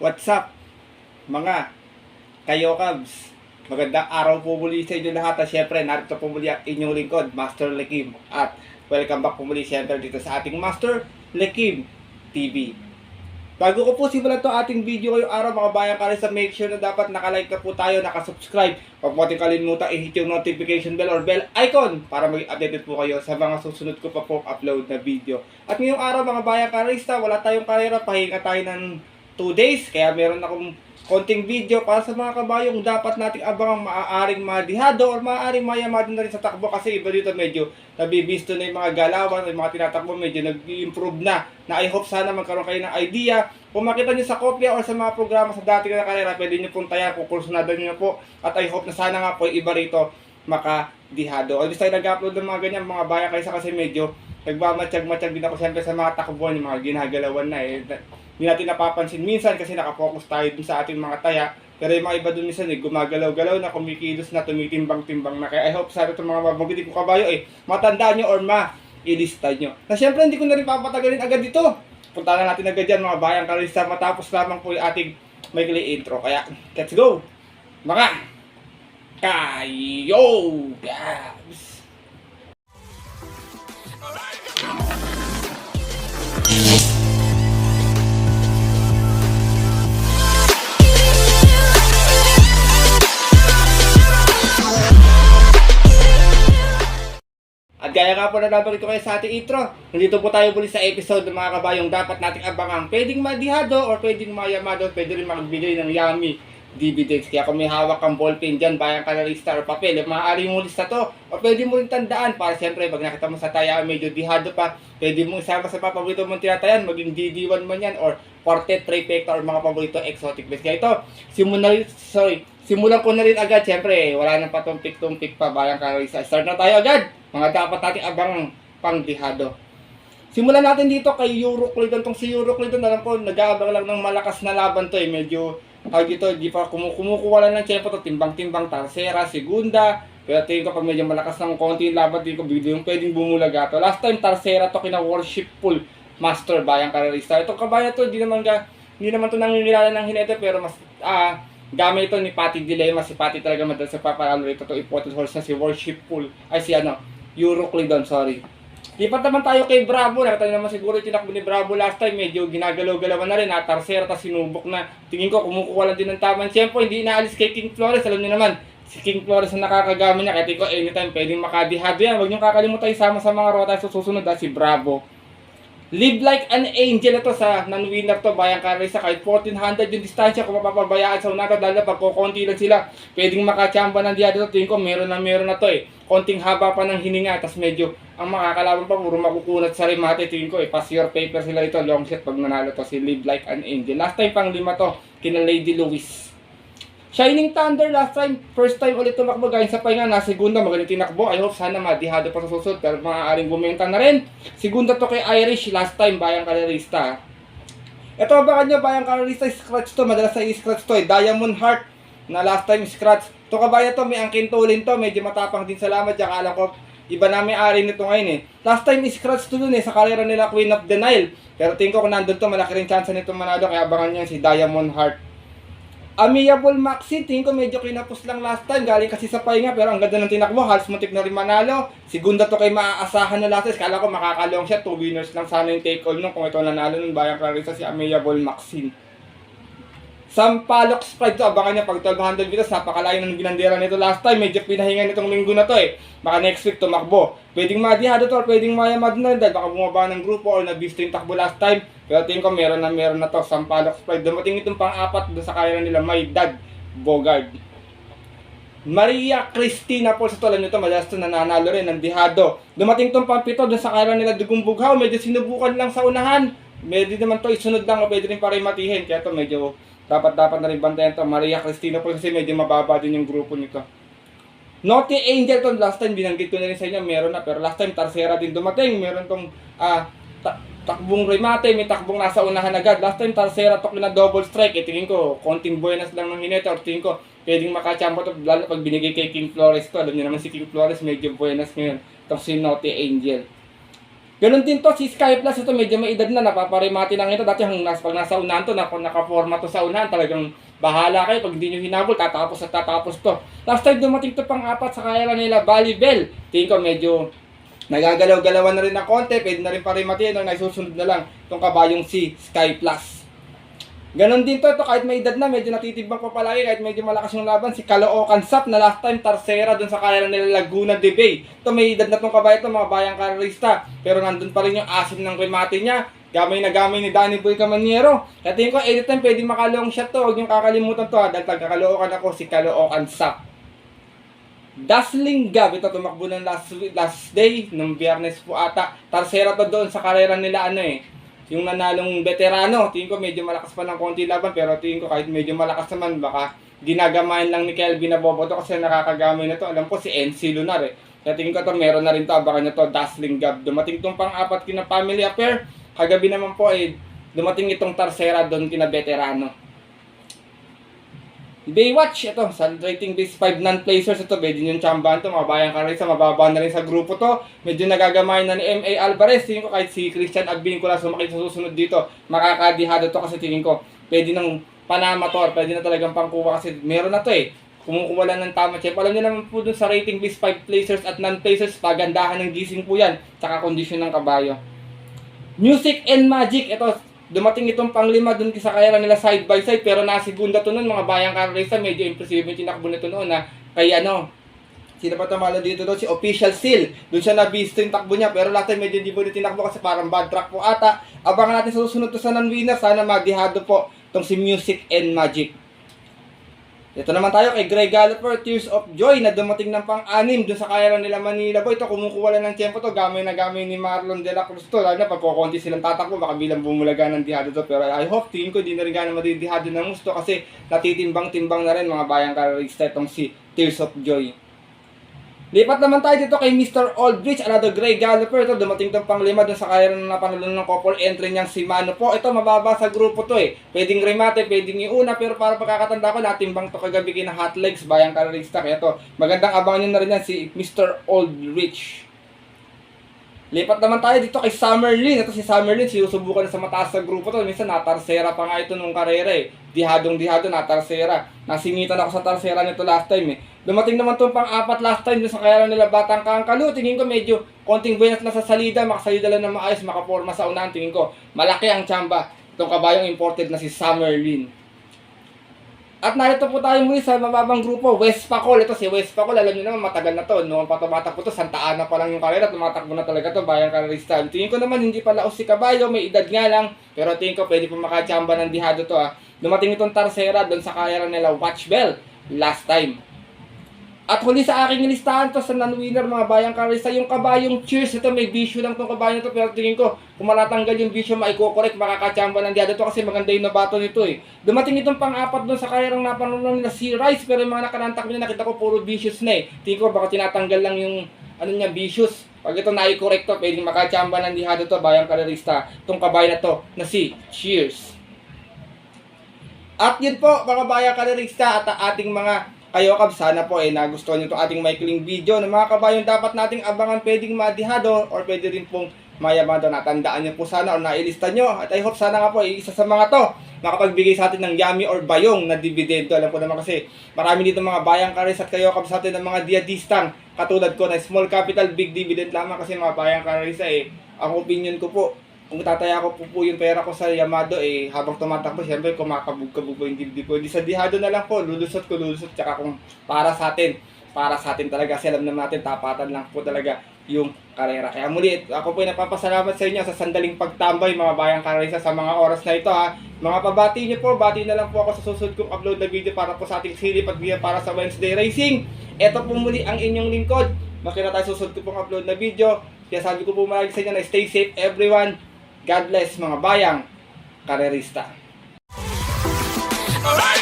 What's up, mga kayo Cubs? Magandang araw po muli sa inyo lahat. At syempre, narito po muli ang inyong lingkod, Master Lekim. At welcome back po muli syempre dito sa ating Master Lekim TV. Bago ko po simulan to ating video ngayong araw mga bayan kalisa, make sure na dapat nakalike na po tayo, nakasubscribe. Huwag mo natin kalimutan i-hit yung notification bell or bell icon para maging updated po kayo sa mga susunod ko pa po upload na video. At ngayong araw mga bayan kalista, wala tayong karera, pahinga tayo ng 2 days. Kaya meron akong konting video para sa mga kabayong dapat nating abangang maaaring madihado or maaaring mayamado na rin sa takbo kasi iba dito medyo nabibisto na yung mga galawan, yung mga tinatakbo medyo nag-improve na na I hope sana magkaroon kayo ng idea kung makita nyo sa kopya or sa mga programa sa dating na karera pwede nyo pong tayan, kukursunadan nyo po at I hope na sana nga po iba rito makadihado. Always tayo nag-upload ng mga ganyan mga bayan kaysa kasi medyo nagmamatsyag-matsyag din ako siyempre sa mga takbuhan, yung mga ginagalawan na eh hindi natin napapansin minsan kasi nakafocus tayo dun sa ating mga taya. Pero yung mga iba dun minsan eh, gumagalaw-galaw na, kumikilos na, tumitimbang-timbang na. Kaya I hope sana itong mga mabugitin ko kabayo eh, matandaan nyo or ma-ilista nyo. Na syempre hindi ko na rin papatagalin agad dito. Punta na natin agad yan mga bayang kalista matapos lamang po yung ating maikli intro. Kaya, let's go! Mga kayo! Yes! Gaya nga po na nabalik ko kayo sa ating intro, nandito po tayo muli sa episode ng mga kabayong dapat nating abangang pwedeng madihado or pwedeng mayamado, pwede rin magbigay ng yummy dividends. Kaya kung may hawak kang ballpen dyan, bayang kalalista or papel, eh, maaari mo lista to. O pwede mo rin tandaan para siyempre pag nakita mo sa taya medyo dihado pa, pwede mo isama sa paborito mong tinatayan, maging DD1 man yan or quartet, trifecta or mga paborito exotic base. Kaya ito, simulan, sorry, simulan ko na rin agad. Siyempre, wala nang patumpik-tumpik pa bayang kalalista. Start na tayo agad! Mga dapat natin abang pangdihado. Simulan natin dito kay Euroclidon. Tong si Euroclidon, alam ko, nag-aabang lang ng malakas na laban to eh. Medyo, tawag dito, di pa kumu kumukuha lang ng tiyempo to. Timbang-timbang, Tarsera, Segunda. Pero tingin ko pag medyo malakas ng konti yung laban, tingin ko bigla yung pwedeng bumulaga to. Last time, Tarsera to kina Worshipful Master Bayang Karalista. Itong kabaya to, di naman ka, hindi naman to nangingilala ng hinete, pero mas, ah, gamit ito ni Patty Dilemma. Si Patty talaga madalas sa papalalo rito. Ito important horse na si Worshipful. Ay, si ano, Euroclidon, sorry. Lipat naman tayo kay Bravo. Nakita niyo naman siguro yung tinakbo ni Bravo last time. Medyo ginagalaw-galawan na rin. Natarsera, tas sinubok na. Tingin ko, kumukuha lang din ng tamang tempo. Hindi inaalis kay King Flores. Alam niyo naman, si King Flores na nakakagami niya. Kaya tingin ko, anytime pwedeng makadihado yan. Huwag niyo kakalimutan isama sa mga rota sa susunod. Ha, si Bravo. Live like an angel. Ito sa non-winner to. Bayang Carissa kahit 1400 yung distansya kung mapapabayaan sa unata dahil na pagkukunti lang sila. Pwedeng makachamba ng diado tingin ko meron na meron na to eh. Konting haba pa ng hininga. Tas medyo ang makakalaban pa puro makukunat sa remate. Tingin ko eh pass your paper sila ito long shot pag nanalo to si Live like an angel. Last time pang lima to kina Lady Louise Shining Thunder last time, first time ulit tumakbo sa pahinga, na segunda magaling tinakbo. I hope sana madihado pa sa susunod pero maaaring bumenta na rin. Segunda to kay Irish last time bayang kalerista. Ito ba kanya bayang kalerista scratch to, madalas sa scratch to eh. Diamond Heart na last time scratch. To kabaya to, may angkin tulin to, medyo matapang din salamat. Tsaka alam ko, iba na may ari nito ngayon eh. Last time scratch to dun eh, sa kalera nila Queen of the Nile. Pero tingin ko kung nandun to, malaki rin chance nito manalo, kaya abangan niya si Diamond Heart. Amiable Maxi, tingin ko medyo kinapos lang last time. Galing kasi sa pahinga, pero ang ganda ng tinakbo. Halos muntik na rin manalo. Segunda to kay maaasahan na last time. Kala ko makakalong siya. Two winners lang sana yung take all nung kung ito nanalo ng Bayang Clarissa si Amiable Maxine. Sampaloc Sprite to, abangan niya pag 1200 meters, napakalayo ng ginandera nito last time, medyo pinahinga nitong linggo na to eh. Baka next week tumakbo. Pwedeng madihado to or pwedeng mayamado na rin dahil baka bumaba ng grupo or nabisto yung takbo last time. Pero tingin ko meron na meron na to, Sampaloc Sprite. Dumating itong pang-apat doon sa kaya nila, may Dad Bogard. Maria Cristina po sa tulan nito, madalas to nananalo rin ng dihado. Dumating itong pang-pito doon sa kaya nila Dugong Bughaw, medyo sinubukan lang sa unahan. Medyo naman to isunod lang o pwede rin para matihin. Kaya to medyo dapat dapat na rin bantayan to. Maria Cristina po kasi medyo mababa din yung grupo nito. Naughty Angel to last time binanggit ko na rin sa inyo meron na pero last time Tarsera din dumating meron tong ah ta- takbong remate may takbong nasa unahan agad last time Tarsera to na double strike eh tingin ko konting buenas lang ng hinete or tingin ko pwedeng makachampo to lalo pag binigay kay King Flores to alam niyo naman si King Flores medyo buenas ngayon itong si Naughty Angel Ganon din to, si Sky Plus ito medyo may edad na, napaparimati lang ito. Dati hanggang nas, pag nasa unahan to, naka, nakaforma to sa unahan, talagang bahala kayo. Pag hindi nyo hinabol, tatapos at tatapos to. Last time dumating to pang apat sa kaya nila, Bali Bell. Tingin ko medyo nagagalaw-galawan na rin ng konti, pwede na rin parimati, no, nasusunod na lang itong kabayong si Sky Plus. Ganon din to, ito kahit may edad na, medyo natitibang pa palagi, kahit medyo malakas yung laban, si Caloocan Sap na last time Tarsera dun sa kaya nila Laguna de Bay. Ito may edad na tong kabayo ito, mga bayang karerista, pero nandun pa rin yung asim ng remate niya, gamay na gamay ni Danny Boy Camaniero. Kaya tingin ko, anytime pwede makalong shot to, huwag yung kakalimutan to ha, dahil pagkakalookan ako si Caloocan Sap. Dazzling Gab, ito tumakbo ng last, last day, nung biyernes po ata. Tarsera to doon sa karera nila ano eh, yung nanalong veterano, tingin ko medyo malakas pa ng konti laban, pero tingin ko kahit medyo malakas naman, baka ginagamayan lang ni Kelvin na bobo to kasi nakakagamay na to. Alam ko si NC Lunar eh. Kaya tingin ko to meron na rin to, abangan nyo to, Dazzling Gab. Dumating tong pang-apat kina family affair. Kagabi naman po eh, dumating itong Tarsera doon kina veterano. Baywatch, ito, sa rating base 5 non-placers, ito, pwede yung chambahan to, mga bayang karisa, mababa na rin sa grupo to. Medyo nagagamay na ni M.A. Alvarez, tingin ko kahit si Christian Agbincula sumakit sa susunod dito, makakadihado to kasi tingin ko, pwede nang panama to, or pwede na talagang pangkuha kasi meron na to eh. Kumukuha lang ng tama check. Alam niyo naman po dun sa rating base 5 placers at non-placers, pagandahan ng gising po yan, tsaka kondisyon ng kabayo. Music and Magic, ito, dumating itong panglima dun sa kaya nila side by side pero nasigunda to nun mga bayang karesa medyo impressive yung tinakbo nito noon na kay ano? Sino pa tumalo dito doon? Si Official Seal. Doon siya na-beast yung takbo niya pero lahat medyo hindi po tinakbo kasi parang bad track po ata. Abangan natin sa susunod to sa non-winner. Sana madihado po tong si Music and Magic ito naman tayo kay Greg Galloper, Tears of Joy na dumating ng pang-anim dun sa kaya nila Manila Boy. Ito kumukuha lang ng tempo to, gamay na gamay ni Marlon De La Cruz to. Lalo na pagkukunti silang tatakbo, baka bilang bumulaga ng dihado to. Pero I hope, tingin ko di na rin gano'n madidihado ng gusto kasi natitimbang-timbang na rin mga bayang kararista itong si Tears of Joy. Lipat naman tayo dito kay Mr. Aldrich, another Grey Galloper. Ito, dumating itong panglima dun sa kaya na napanalo ng couple entry niyang si Mano po. Ito, mababa sa grupo to eh. Pwedeng remate, pwedeng iuna, pero para pagkakatanda ko, natimbang to kagabi kina Hot Legs, bayang kararista. Kaya ito, magandang abangan nyo na rin yan si Mr. Aldrich. Lipat naman tayo dito kay Summer Lin. Ito si Summer Lin, sinusubukan sa mataas sa grupo to. Minsan natarsera pa nga ito nung karera eh. Dihadong dihado, natarsera. Nasingitan ako sa tarsera nito last time eh. Dumating naman itong pang-apat last time sa kaya nila Batang Kangkalo. Tingin ko medyo konting buenas na sa salida. Makasalida lang na maayos, makaporma sa unahan. Tingin ko malaki ang tsamba. Itong kabayong imported na si Summer Lin. At narito po tayo muli sa mababang grupo, West Pacol. Ito si West Pacol, alam niyo naman matagal na to. Noong pa tumatakbo to, Santa Ana pa lang yung karera, tumatakbo na talaga to, bayang karerista. Tingin ko naman hindi pala si Kabayo, may edad nga lang. Pero tingin ko pwede pa makachamba ng dihado to ha. Dumating itong Tarsera doon sa kaya nila Watch Bell last time. At huli sa aking listahan to sa non-winner mga bayang karista, yung kabayong cheers, ito may bisyo lang tong kabayo nito pero tingin ko kung matatanggal yung bisyo maiko-correct makakachamba ng diado to kasi maganda yung nabato nito eh. Dumating itong pang-apat doon sa kaya ng napanood nila si Rice pero yung mga nakanantak niya nakita ko puro vicious na eh. Tingin ko baka tinatanggal lang yung ano niya vicious. Pag ito na-correct to, pwedeng makachamba ng dihado to bayang karista. Itong kabayo na to na si Cheers. At yun po mga bayang karista at ating mga kayo kab sana po eh nagustuhan niyo itong ating maikling video ng mga kabayong dapat nating abangan pwedeng madihado or pwede rin pong mayamado natandaan niyo po sana o nailista niyo at I hope sana nga po eh, isa sa mga to makapagbigay sa atin ng yummy or bayong na dividendo. Alam ko naman kasi marami dito mga bayang karis at kayo kab sa atin ng mga diadistang katulad ko na small capital big dividend lamang kasi mga bayang karis eh. Ang opinion ko po kung tataya ko po po yung pera ko sa Yamado eh habang tumatakbo syempre kumakabog-kabog po yung dibdib ko. Di sa dihado na lang po, lulusot ko lulusot tsaka kung para sa atin, para sa atin talaga kasi alam naman natin tapatan lang po talaga yung karera. Kaya muli, ako po ay napapasalamat sa inyo sa sandaling pagtambay mga bayang karera sa mga oras na ito ha. Mga pabati niyo po, bati na lang po ako sa susunod kong upload na video para po sa ating silip at para sa Wednesday Racing. Ito po muli ang inyong lingkod. Makita tayo susunod ko pong upload na video. Kaya sabi ko po marami sa inyo na stay safe everyone. God bless mga bayang karerista. Alright.